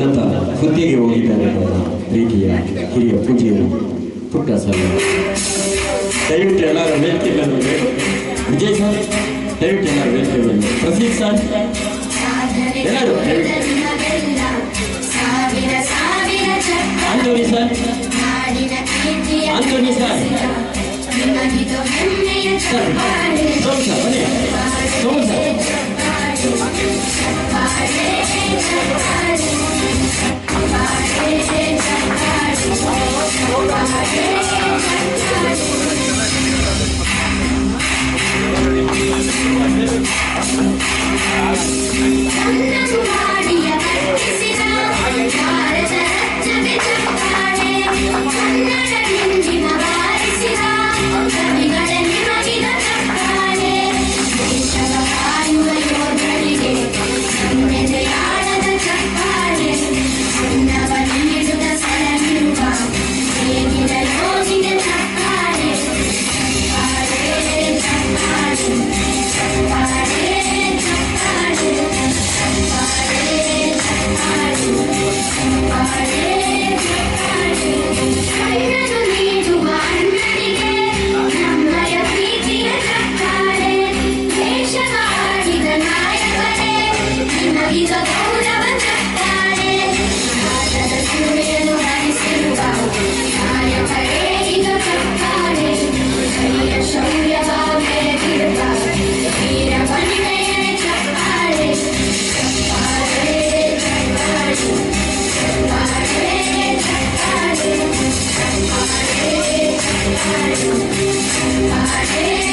감사합니다. I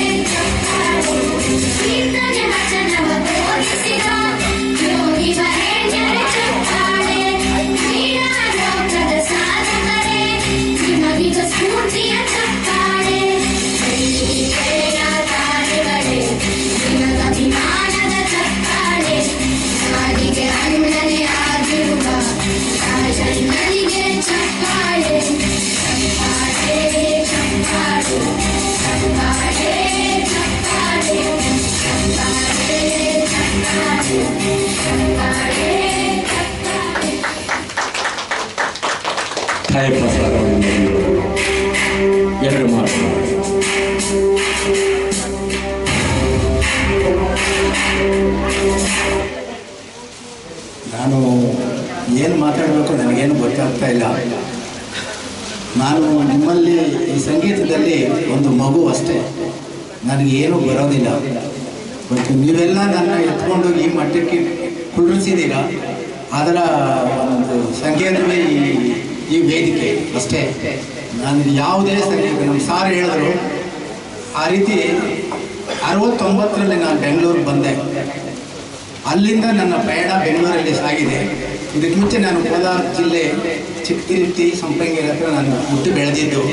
ಛಾಯ ಪ್ರಸಾದವನ್ನು ಎರಡು ಮಾತು ನಾನು ಏನು ಮಾತಾಡಬೇಕು ನನಗೇನು ಗೊತ್ತಾಗ್ತಾ ಇಲ್ಲ. ನಾನು ನಿಮ್ಮಲ್ಲಿ ಈ ಸಂಗೀತದಲ್ಲಿ ಒಂದು ಮಗು ಅಷ್ಟೇ. ನನಗೆ ಏನೂ ಬರೋದಿಲ್ಲ. ಬಟ್ ನೀವೆಲ್ಲ ನನ್ನ ಎತ್ಕೊಂಡು ಈ ಮಟ್ಟಕ್ಕೆ ಕುಳ್ಳಿಸಿದ್ದೀರಾ ಅದರ ಒಂದು ಸಂಕೇತವೇ ಈ ಈ ವೇದಿಕೆ ಅಷ್ಟೇ. ನಾನು ಯಾವುದೇ ಸಂಗೀತ ನಮ್ಮ ಸಾರ್ ಹೇಳಿದ್ರು. ಆ ರೀತಿ ಅರವತ್ತೊಂಬತ್ತರಲ್ಲಿ ನಾನು ಬೆಂಗಳೂರಿಗೆ ಬಂದೆ. ಅಲ್ಲಿಂದ ನನ್ನ ಪ್ರಯಾಣ ಬೆಂಗಳೂರಲ್ಲಿ ಸಾಗಿದೆ. ಇದಕ್ಕೆ ಮುಂಚೆ ನಾನು ಕೋಲಾರ ಜಿಲ್ಲೆ ಚಿಕ್ಕತಿರುತ್ತಿ ಸಂಪಂಗಿರ ಹತ್ರ ನಾನು ಹುಟ್ಟು ಬೆಳೆದಿದ್ದು.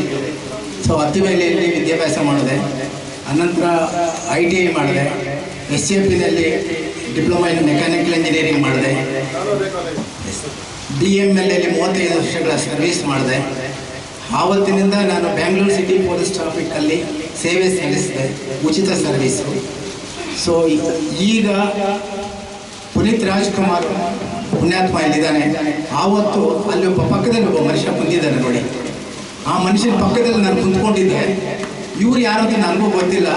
ಸೊ ಹತ್ತಿಬೇಲೆಯಲ್ಲಿ ವಿದ್ಯಾಭ್ಯಾಸ ಮಾಡಿದೆ. ಅನಂತರ ಐ ಟಿ ಐ ಮಾಡಿದೆ. ಎಸ್ ಸಿ ಎ ಪಿನಲ್ಲಿ ಡಿಪ್ಲೊಮಾ ಇನ್ ಮೆಕ್ಯಾನಿಕಲ್ ಇಂಜಿನಿಯರಿಂಗ್ ಮಾಡಿದೆ. ಡಿ ಎಂ ಎಲ್ ಎಲ್ಲಿ ಮೂವತ್ತೈದು ವರ್ಷಗಳ ಸರ್ವಿಸ್ ಮಾಡಿದೆ. ಆವತ್ತಿನಿಂದ ನಾನು ಬ್ಯಾಂಗ್ಳೂರು ಸಿಟಿ ಪೊಲೀಸ್ ಟ್ರಾಫಿಕ್ಕಲ್ಲಿ ಸೇವೆ ಸಲ್ಲಿಸಿದೆ, ಉಚಿತ ಸರ್ವೀಸು ಸೊ ಈಗ ಪುನೀತ್ ರಾಜ್ಕುಮಾರ್ ಪುಣ್ಯಾತ್ಮ ಇಲ್ಲಿದ್ದಾನೆ. ಆವತ್ತು ಅಲ್ಲಿ ಒಬ್ಬ ಪಕ್ಕದಲ್ಲಿ ಒಬ್ಬ ಮನುಷ್ಯ ಕುಂತಿದ್ದಾನೆ ನೋಡಿ. ಆ ಮನುಷ್ಯನ ಪಕ್ಕದಲ್ಲಿ ನಾನು ಕುಂತ್ಕೊಂಡಿದ್ದೆ. ಇವ್ರು ಯಾರು ಅಂತ ನನಗೂ ಗೊತ್ತಿಲ್ಲ.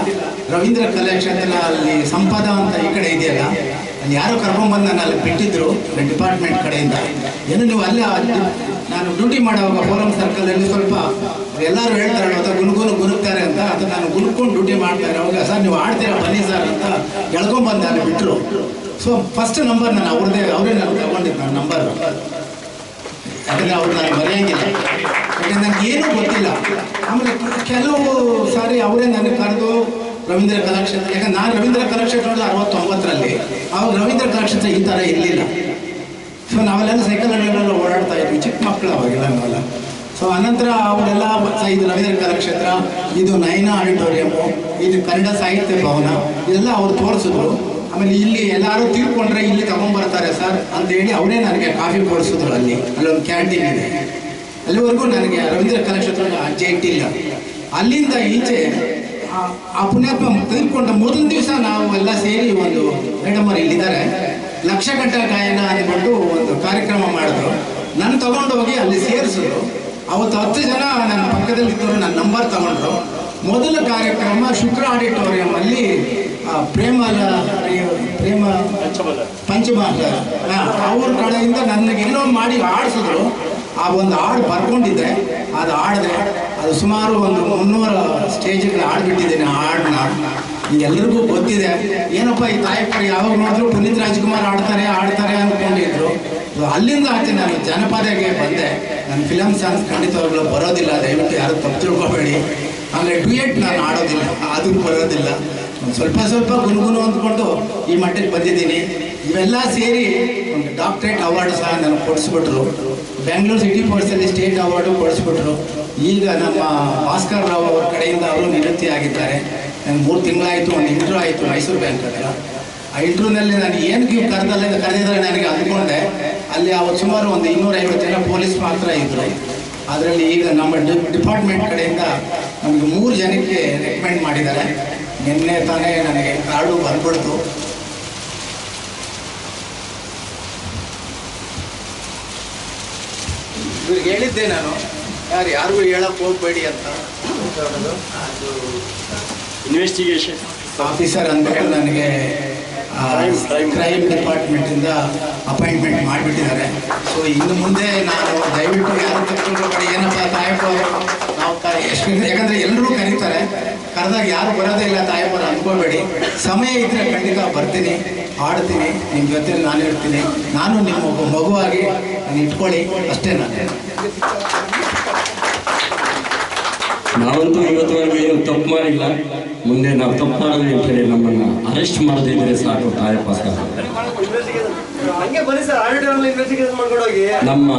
ರವೀಂದ್ರ ಕಲಾಕ್ಷೇತ್ರ ಅಲ್ಲಿ ಸಂಪದ ಅಂತ ಈ ಕಡೆ ಇದೆಯಲ್ಲ. ಯಾರೋ ಕರ್ಕೊಂಡ್ಬಂದು ನಾನು ಅಲ್ಲಿ ಬಿಟ್ಟಿದ್ರು ಡಿಪಾರ್ಟ್ಮೆಂಟ್ ಕಡೆಯಿಂದ. ಏನು ನೀವು ಅಲ್ಲೇ ನಾನು ಡ್ಯೂಟಿ ಮಾಡುವಾಗ ಫೋರಂ ಸರ್ಕಲಲ್ಲಿ ಸ್ವಲ್ಪ ಎಲ್ಲರೂ ಹೇಳ್ತಾರೆ ಅಥವಾ ಗುನುಗುನು ಗುನುಗ್ತಾರೆ ಅಂತ ಅದು ನಾನು ಗುನುಕೊಂಡು ಡ್ಯೂಟಿ ಮಾಡ್ತಾರೆ ಅವಾಗ ಸರ್, ನೀವು ಆಡ್ತೀರಾ? ಬನ್ನಿ ಸರ್ ಅಂತ ಎಳ್ಕೊಂಬಂದು ಅಲ್ಲಿ ಬಿಟ್ಟರು ಸೊ ಫಸ್ಟ್ ನಂಬರ್ ನಾನು ಅವ್ರದ್ದೇ, ಅವರೇ ನಾನು ತಗೊಂಡಿದ್ದು ನನ್ನ ನಂಬರ್ ಯಾಕಂದರೆ ಅವ್ರು ನಾನು ಬರೆಯೋಂಗಿಲ್ಲ ಯಾಕಂದ್ರೆ ಏನೂ ಗೊತ್ತಿಲ್ಲ. ಆಮೇಲೆ ಕೆಲವು ಸಾರಿ ಅವರೇ ನನಗೆ ಕರೆದು ರವೀಂದ್ರ ಕಲಾಕ್ಷೇತ್ರ, ಯಾಕಂದ್ರೆ ನಾನು ರವೀಂದ್ರ ಕಲಾಕ್ಷೇತ್ರ ನೋಡಿದ ಅರವತ್ತೊಂಬತ್ತರಲ್ಲಿ. ಅವಾಗ ರವೀಂದ್ರ ಕಲಾಕ್ಷೇತ್ರ ಈ ಥರ ಇರಲಿಲ್ಲ. ಸೊ ನಾವೆಲ್ಲ ಸೈಕಲ್ ಸೈಕಲ್ಗಳೆಲ್ಲ ಓಡಾಡ್ತಾ ಇದ್ವಿ, ಚಿಕ್ಕ ಮಕ್ಕಳು ಅವಾಗೆಲ್ಲ ನಾವೆಲ್ಲ ಸೊ ಅನಂತರ ಅವರೆಲ್ಲ ಇದು ರವೀಂದ್ರ ಕಲಾಕ್ಷೇತ್ರ, ಇದು ನಯನ ಆಡಿಟೋರಿಯಮು ಇದು ಕನ್ನಡ ಸಾಹಿತ್ಯ ಭವನ, ಇದೆಲ್ಲ ಅವ್ರು ತೋರಿಸಿದ್ರು. ಆಮೇಲೆ ಇಲ್ಲಿ ಎಲ್ಲರೂ ತೀರ್ಕೊಂಡ್ರೆ ಇಲ್ಲಿ ತಗೊಂಡ್ಬರ್ತಾರೆ ಸರ್ ಅಂತ ಹೇಳಿ ಅವರೇ ನನಗೆ ಕಾಫಿ ಕೊಡಿಸಿದ್ರು ಅಲ್ಲಿ, ಅಲ್ಲೊಂದು ಕ್ಯಾಂಟೀನ್ ಇದೆ. ಅಲ್ಲಿವರೆಗೂ ನನಗೆ ರವೀಂದ್ರ ಕಲಾಕ್ಷೇತ್ರ ಅಜ್ಜೆ ಇಟ್ಟಿಲ್ಲ. ಅಲ್ಲಿಂದ ಈಚೆ ಆ- ಪುಣ್ಯಾತ್ಮ ತೀರ್ಕೊಂಡ ಮೊದಲ ದಿವಸ ನಾವು ಎಲ್ಲ ಸೇರಿ ಒಂದು ಮೇಡಮ್ ಅವರು ಇಲ್ಲಿದ್ದಾರೆ. ಲಕ್ಷಗಟ್ಟ ಗಾಯನ ಅಂದ್ಕೊಂಡು ಒಂದು ಕಾರ್ಯಕ್ರಮ ಮಾಡಿದ್ರು. ಅವತ್ತು ಹತ್ತು ಜನ ನನ್ನ ಪಕ್ಕದಲ್ಲಿ ಇದ್ದರು ನನ್ನ ನಂಬರ್ ತಗೊಂಡ್ರು. ಮೊದಲ ಕಾರ್ಯಕ್ರಮ ಶುಕ್ರ ಆಡಿಟೋರಿಯಂ ಅಲ್ಲಿ ಆ, ಪ್ರೇಮ ಪಂಚಮಾಲ ಅವ್ರ ಕಡೆಯಿಂದ ನನಗೆ ಏನೋ ಮಾಡಿ ಆಡಿಸಿದ್ರು ಆ ಒಂದು ಹಾಡು ಬರ್ಕೊಂಡಿದ್ದೆ ಅದು ಹಾಡಿದೆ ಅದು ಸುಮಾರು ಒಂದು ಮುನ್ನೂರ ಸ್ಟೇಜ್ಗಳು ಹಾಡ್ಬಿಟ್ಟಿದ್ದೇನೆ ಹಾಡನ್ನ. ಎಲ್ಲರಿಗೂ ಗೊತ್ತಿದೆ. ಏನಪ್ಪ ಈ ತಾಯಪ್ಪ ಯಾವಾಗ ನೋಡಿದ್ರು ಪುನೀತ್ ರಾಜ್ಕುಮಾರ್ ಆಡ್ತಾರೆ ಆಡ್ತಾರೆ ಅಂದ್ಕೊಂಡಿದ್ರು ಅಲ್ಲಿಂದ ಆಚೆ ನಾನು ಜನಪದಗೆ ಬಂದೆ. ನನ್ನ ಫಿಲಮ್ ಸಾಂಗ್ಸ್ ಖಂಡಿತವಾಗ್ಲೂ ಬರೋದಿಲ್ಲ. ದಯವಿಟ್ಟು ಯಾರು ತಪ್ಪು ತಿಳ್ಕೊಬೇಡಿ. ಆಮೇಲೆ ಡ್ಯೂಯೆಟ್ ನಾನು ಆಡೋದಿಲ್ಲ ಅದು ಬರೋದಿಲ್ಲ. ಸ್ವಲ್ಪ ಸ್ವಲ್ಪ ಗುನುಗುನು ಅಂದ್ಕೊಂಡು ಈ ಮಟ್ಟಕ್ಕೆ ಬಂದಿದ್ದೀನಿ. ಇವೆಲ್ಲ ಸೇರಿ ಒಂದು ಡಾಕ್ಟ್ರೇಟ್ ಅವಾರ್ಡ್ ಸಹ ನನಗೆ ಕೊಡಿಸ್ಬಿಟ್ರು. ಬೆಂಗಳೂರು ಸಿಟಿ ಪೋರ್ಟ್ಸಲ್ಲಿ ಸ್ಟೇಟ್ ಅವಾರ್ಡು ಕೊಡಿಸ್ಬಿಟ್ರು. ಈಗ ನಮ್ಮ ಭಾಸ್ಕರ್ ರಾವ್ ಅವ್ರ ಕಡೆಯಿಂದ ಅವರು ನಿವೃತ್ತಿ ಆಗಿದ್ದಾರೆ. ನನಗೆ ಮೂರು ತಿಂಗಳಾಯಿತು, ಒಂದು ಇಂಟ್ರೂ ಆಯಿತು ಮೈಸೂರು ಬ್ಯಾಂಕ್ ಹತ್ರ ಆ ಇಂಟ್ರ್ಯೂನಲ್ಲಿ ನಾನು ಏನು ಕರೆದಲ್ಲ, ಕರೆದಿದ್ದಾರೆ ನನಗೆ ಅಂದ್ಕೊಂಡೆ. ಅಲ್ಲಿ ಅವತ್ತು ಸುಮಾರು ಒಂದು ಇನ್ನೂರೈವತ್ತು ಜನ ಪೊಲೀಸ್ ಮಾತ್ರ ಇದ್ದರು ಅದರಲ್ಲಿ ಈಗ ನಮ್ಮ ಡಿಪಾರ್ಟ್ಮೆಂಟ್ ಕಡೆಯಿಂದ ನಮಗೆ ಮೂರು ಜನಕ್ಕೆ ರೆಕಮೆಂಡ್ ಮಾಡಿದ್ದಾರೆ. ನಿನ್ನೆ ತಾನೇ ನನಗೆ ಕಾರ್ಡು ಬಂದ್ಬಿಡ್ತು. ಇವ್ರಿಗೆ ಹೇಳಿದ್ದೆ ನಾನು ಯಾರು ಯಾರಿಗೂ ಹೇಳಕ್ ಹೋಗ್ಬೇಡಿ ಅಂತ. ಇನ್ವೆಸ್ಟಿಗೇಷನ್ ಆಫೀಸರ್ ಅಂದ್ಬಿಟ್ಟು ನನಗೆ. ಕ್ರೈಮ್ ಡಿಪಾರ್ಟ್ಮೆಂಟಿಂದ ಅಪಾಯಿಂಟ್ಮೆಂಟ್ ಮಾಡಿಬಿಟ್ಟಿದ್ದಾರೆ. ಸೊ ಇನ್ನು ಮುಂದೆ ನಾನು ದಯವಿಟ್ಟು ಯಾರು ತಕ್ಕೊಂಡು ಏನಪ್ಪ ತಾಯಪ್ಪ ಯಾಕಂದ್ರೆ ಎಲ್ಲರೂ ಕರೀತಾರೆ. ಕರೆದಾಗ ಯಾರು ಬರೋದೇ ಇಲ್ಲ ತಾಯಪ್ಪನ ಅನ್ಕೋಬೇಡಿ. ಸಮಯ ಇದ್ರೆ ಖಂಡಿತ ಬರ್ತೀನಿ ಆಡ್ತೀನಿ ನಿಮ್ಮ ಜೊತೆ ನಾನು ಇರ್ತೀನಿ. ನಾನು ನಿಮ್ಮ ಒಬ್ಬ ಮಗುವಾಗಿ ನಾನು ಇಟ್ಕೊಳ್ಳಿ ಅಷ್ಟೇ ನಾನು. ನಾವಂತೂ ಇವತ್ತುವರೆಗೂ ಏನು ತಪ್ಪು ಮಾಡಿಲ್ಲ. ಮುಂದೆ ನಾವು ತಪ್ಪು ಮಾಡೋದು ಅಂತ ಹೇಳಿ ನಮ್ಮನ್ನ ಅರೆಸ್ಟ್ ಮಾಡದೇ ಇದ್ರೆ ಸಾಕು ತಾಯಪ್ಪ ಸಾಕು ಹಂಗೆ ಬನ್ನಿ ಸರ್. ಆಡಿಟರ್ ಇನ್ವೆಸ್ಟಿಗೇಷನ್ ಮಾಡ್ಕೊಂಡು ಹೋಗಿ ನಮ್ಮ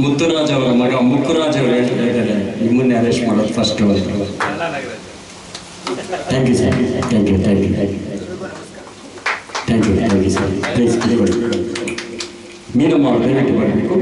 ಮುತ್ತುರಾಜ್ ಅವರ ಮಗ, ಮುಕ್ಕುರಾಜ್ ಅವರು ಹೇಳ್ತಾ ಇದ್ದಾರೆ. ನಿಮ್ಮನ್ನೇ ಅರೆಸ್ಟ್ ಮಾಡೋದು first thank you sir thank you thank you thank you thank you sir please Meenamma ಅವರು ದಯವಿಟ್ಟು ಬರಬೇಕು